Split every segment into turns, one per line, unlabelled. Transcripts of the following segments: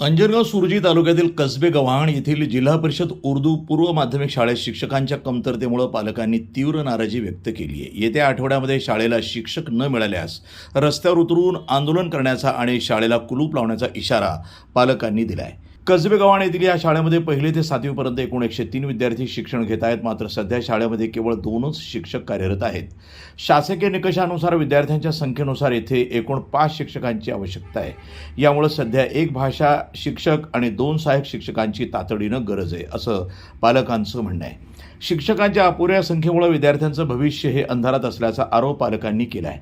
अंजनगाव सुरजी तालुक्यातील कसबे गव्हाण येथील जिल्हा परिषद उर्दू पूर्व माध्यमिक शाळेत शिक्षकांच्या कमतरतेमुळे पालकांनी तीव्र नाराजी व्यक्त केली आहे. येत्या आठवड्यामध्ये शाळेला शिक्षक न मिळाल्यास रस्त्यावर उतरून आंदोलन करण्याचा आणि शाळेला कुलूप लावण्याचा इशारा पालकांनी दिला आहे कसबे गव्हाण येथील या शाळेमध्ये पहिले ते सातवीपर्यंत एकूण एकशे तीन विद्यार्थी शिक्षण घेत आहेत. मात्र सध्या शाळेमध्ये केवळ दोनच शिक्षक कार्यरत आहेत. शासकीय निकषानुसार विद्यार्थ्यांच्या संख्येनुसार येथे एकूण पाच शिक्षकांची आवश्यकता आहे. यामुळे सध्या एक भाषा शिक्षक आणि दोन सहाय्यक शिक्षकांची तातडीनं गरज आहे असं पालकांचं म्हणणं आहे. शिक्षकांच्या अपुऱ्या संख्येमुळे विद्यार्थ्यांचं भविष्य हे अंधारात असल्याचा आरोप पालकांनी केला आहे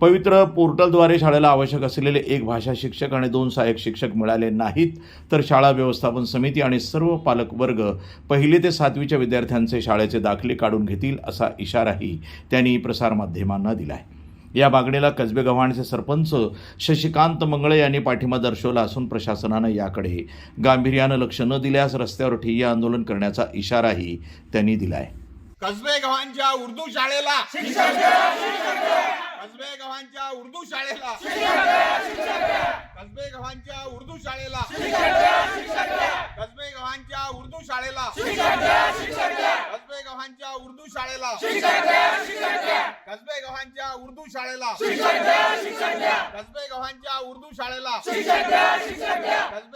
पवित्र पोर्टलद्वारे शाळेला आवश्यक असलेले एक भाषा शिक्षक आणि दोन सहाय्यक शिक्षक मिळाले नाहीत तर शाळा व्यवस्थापन समिती आणि सर्व पालकवर्ग पहिले पहिली ते सातवीच्या विद्यार्थ्यांचे शाळेचे दाखले काढून घेतील असा इशाराही त्यांनी प्रसारमाध्यमांना दिला आहे या मागणीला कसबे गव्हाणचे सरपंच शशिकांत मंगळे यांनी पाठिंबा दर्शवला असून प्रशासनानं याकडे गांभीर्यानं लक्ष न दिल्यास रस्त्यावर ठिय्या आंदोलन करण्याचा इशाराही त्यांनी दिलाय.
कसबे गव्हांच्या उर्दू शाळेला. कसबे गव्हांच्या उर्दू शाळेला. कसबे गव्हांच्या उर्दू शाळेला. कसबे गव्हांच्या उर्दू शाळेला. कसबे गव्हांच्या उर्दू शाळेला. उर्दू शाळेला. कसबे गव्हांच्या उर्दू शाळेला. कसबे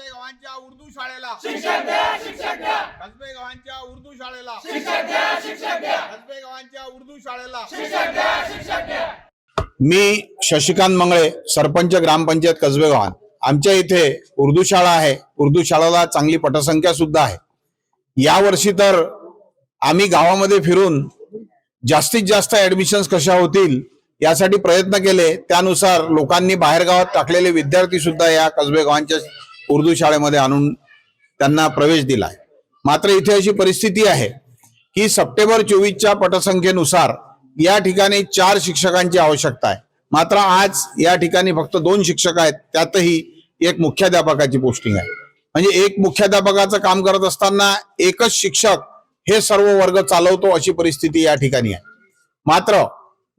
गव्हांच्या उर्दू शाळेला. कसबे गव्हांच्या उर्दू शाळेला. कसबे गव्हांच्या उर्दू शाळेला.
मी शशिकांत मंगळे सरपंच ग्रामपंचायत कसबेगावान आमच्या इथे उर्दू शाळा आहे. उर्दू शाळेला चांगली पटसंख्या सुद्धा आहे. या वर्षी तर आम्ही गावामध्ये फिरून जास्तीत जास्त ऍडमिशन्स कशा होतील यासाठी प्रयत्न केले. त्यानुसार लोकांनी बाहेरगावात टाकलेले विद्यार्थी सुद्धा या कसबे गावांच्या उर्दू शाळेमध्ये आणून त्यांना प्रवेश दिलाय. मात्र इथे अशी परिस्थिती आहे की सप्टेंबर चोवीसच्या पटसंख्येनुसार या ठिकाणी चार शिक्षकांची आवश्यकता आहे. मात्र आज या ठिकाणी फक्त दोन शिक्षक आहेत. त्यातही एक मुख्याध्यापकाची पोस्टिंग आहे. म्हणजे एक मुख्याध्यापकाचं काम करत असताना एकच शिक्षक हे सर्व वर्ग चालवतो अशी परिस्थिती या ठिकाणी आहे. मात्र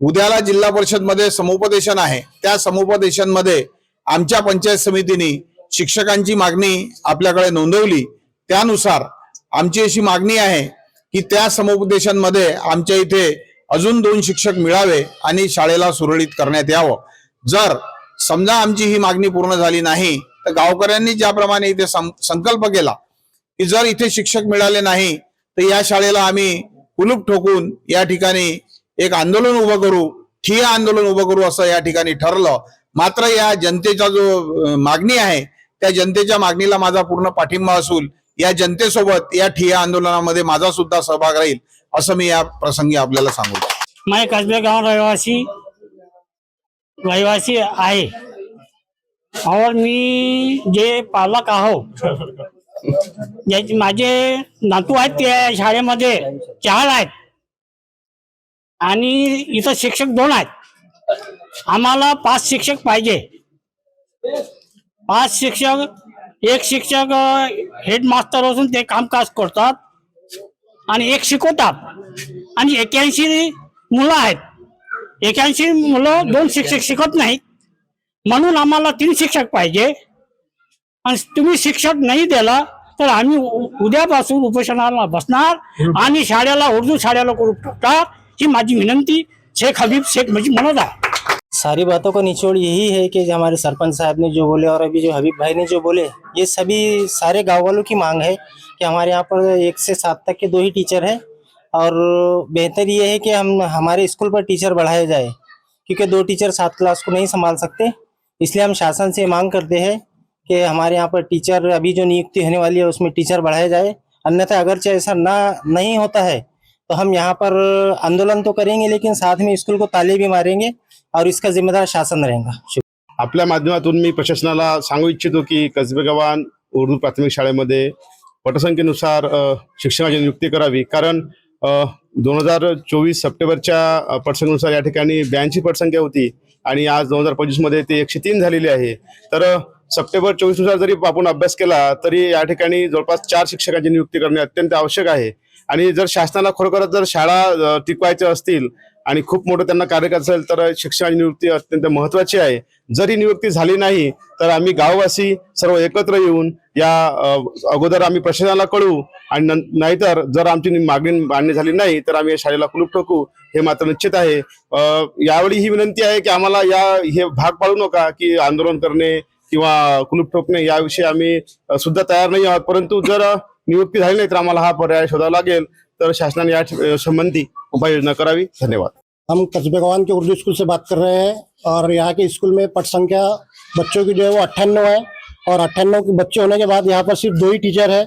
उद्याला जिल्हा परिषदमध्ये समुपदेशन आहे. त्या समुपदेशनमध्ये आमच्या पंचायत समितीने शिक्षकांची मागणी आपल्याकडे नोंदवली. त्यानुसार आमची अशी मागणी आहे की त्या समुपदेशनमध्ये आमच्या इथे अजून दोन शिक्षक मिळावे आणि शाळेला सुरळीत करण्यात यावं. जर समजा आमची ही मागणी पूर्ण झाली नाही तर गावकऱ्यांनी ज्याप्रमाणे इथे सं- संकल्प केला की जर इथे शिक्षक मिळाले नाही तर या शाळेला आम्ही कुलूप ठोकून या ठिकाणी एक आंदोलन उभं करू ठिय्या आंदोलन उभं करू असं या ठिकाणी ठरलं. मात्र या जनतेचा जो मागणी आहे त्या जनतेच्या मागणीला माझा पूर्ण पाठिंबा असून या जनतेसोबत या ठिय्या आंदोलनामध्ये माझा सुद्धा सहभाग राहील असं मी या प्रसंगी आपल्याला सांगू
मैं काश्मीर गाव रहिवासी रहिवासी आहे. और मी जे पालक आहो माझे नातू आहेत त्या शाळेमध्ये चार आहेत. आणि इथं शिक्षक दोन आहेत. आम्हाला पाच शिक्षक पाहिजे. पाच शिक्षक एक शिक्षक हेडमास्टर असून ते कामकाज करतात आणि एक शिकवतात. आणि एक्याऐंशी मुलं आहेत. एक्याऐंशी मुलं दोन शिक्षक शिकत नाहीत. म्हणून आम्हाला तीन शिक्षक पाहिजे. आणि तुम्ही शिक्षक नाही दिला तर आम्ही उद्यापासून उपोषणाला बसणार आणि शाळेला उर्दू शाळेला करू टाकणार ही माझी विनंती शेख हबीब, शेख म्हणजे मनोदा
सारी बातों का निचोड़ यही है कि हमारे सरपंच साहब ने जो बोले और अभी जो हबीब भाई ने जो बोले, ये सभी सारे गाँव वालों की मांग है कि हमारे यहाँ पर एक से सात तक के दो ही टीचर हैं और बेहतर ये है कि हम, हमारे स्कूल पर टीचर बढ़ाए जाए, क्योंकि दो टीचर सात क्लास को नहीं संभाल सकते। इसलिए हम शासन से मांग करते हैं कि हमारे यहाँ पर टीचर, अभी जो नियुक्ति होने वाली है, उसमें टीचर बढ़ाए जाए। अन्यथा अगर ऐसा ना, नहीं होता है तो हम यहाँ पर आंदोलन तो करेंगे लेकिन साथ में स्कूल को ताले भी मारेंगे और इसका जिम्मेदार शासन रहेगा।
आपल्या माध्यमातून मी प्रशासनाला सांगू इच्छितो की कसबे गवान उर्दू प्राथमिक शाळेमध्ये पटसंख्येनुसार शिक्षणाची नियुक्ती करावी. कारण दोन हजार चोवीस सप्टेंबरच्या पटसंख्येनुसार या ठिकाणी ब्याऐंशी पटसंख्या होती आणि आज दोन हजार पंचवीसमध्ये ती ते एकशे तीन झालेली आहे. तर सप्टेंबर चोवीसनुसार जरी आपण अभ्यास केला तरी या ठिकाणी जवळपास चार शिक्षकांची नियुक्ती करणे अत्यंत आवश्यक आहे. आणि जर शासनाला खरोखरच जर शाळा टिकवायच्या असतील आणि खूप मोठं त्यांना कार्य करत असेल तर शिक्षणाची निवृत्ती अत्यंत महत्वाची आहे. जरी नियुक्ती झाली नाही तर आम्ही गाववासी सर्व एकत्र येऊन या अगोदर आम्ही प्रशासनाला कळू आणि नाहीतर जर आमची मागणी मान्य झाली नाही तर आम्ही या शाळेला कुलूप ठोकू हे मात्र निश्चित आहे. यावेळी ही विनंती आहे की आम्हाला या हे भाग पाडू नका की आंदोलन करणे किंवा कुलूप ठोकणे याविषयी आम्ही सुद्धा तयार नाही आहोत. परंतु जर नियुक्ती नाही तर आम्हाला हा पर्याय शोधावा लागेल. तर शासनाने या संबंधी उपाययोजना करावी. धन्यवाद.
हम कस्बे गवान के उर्दू स्कूल से बात कर रहे हैं और यहाँ के स्कूल में पट संख्या बच्चों की जो है वो अट्ठानवे है और अट्ठानवे के बच्चे होने के बाद यहाँ पर सिर्फ़ दो ही टीचर है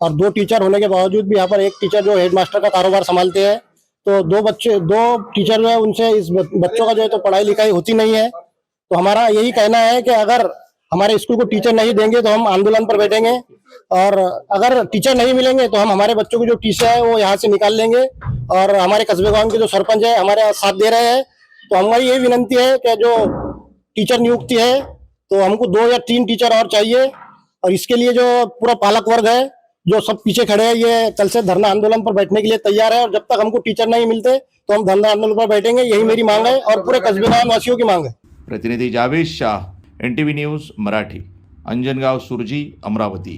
और दो टीचर होने के बावजूद भी यहाँ पर एक टीचर जो हेडमास्टर का कारोबार संभालते हैं। तो दो बच्चे, दो टीचर जो है उनसे इस बच्चों का जो है तो पढ़ाई लिखाई होती नहीं है। तो हमारा यही कहना है कि अगर हमारे स्कूल को टीचर नहीं देंगे तो हम आंदोलन पर बैठेंगे। और अगर टीचर नहीं मिलेंगे तो हम हमारे बच्चों की जो टीचर है वो यहाँ से निकाल लेंगे। और हमारे कस्बे गाँव के जो सरपंच है, हमारे साथ दे रहे हैं। तो हमारी यही विनंती है कि जो टीचर नियुक्ति है तो हमको दो या तीन टीचर और चाहिए। और इसके लिए जो पूरा पालक वर्ग है, जो सब पीछे खड़े हैं, ये कल से धरना आंदोलन पर बैठने के लिए तैयार है। और जब तक हमको टीचर नहीं मिलते तो हम धरना आंदोलन पर बैठेंगे। यही मेरी मांग है और पूरे कस्बे गाँव वासियों की मांग है।
प्रतिनिधि Javed Shah N T V news Marathi Anjangaon Surji Amravati.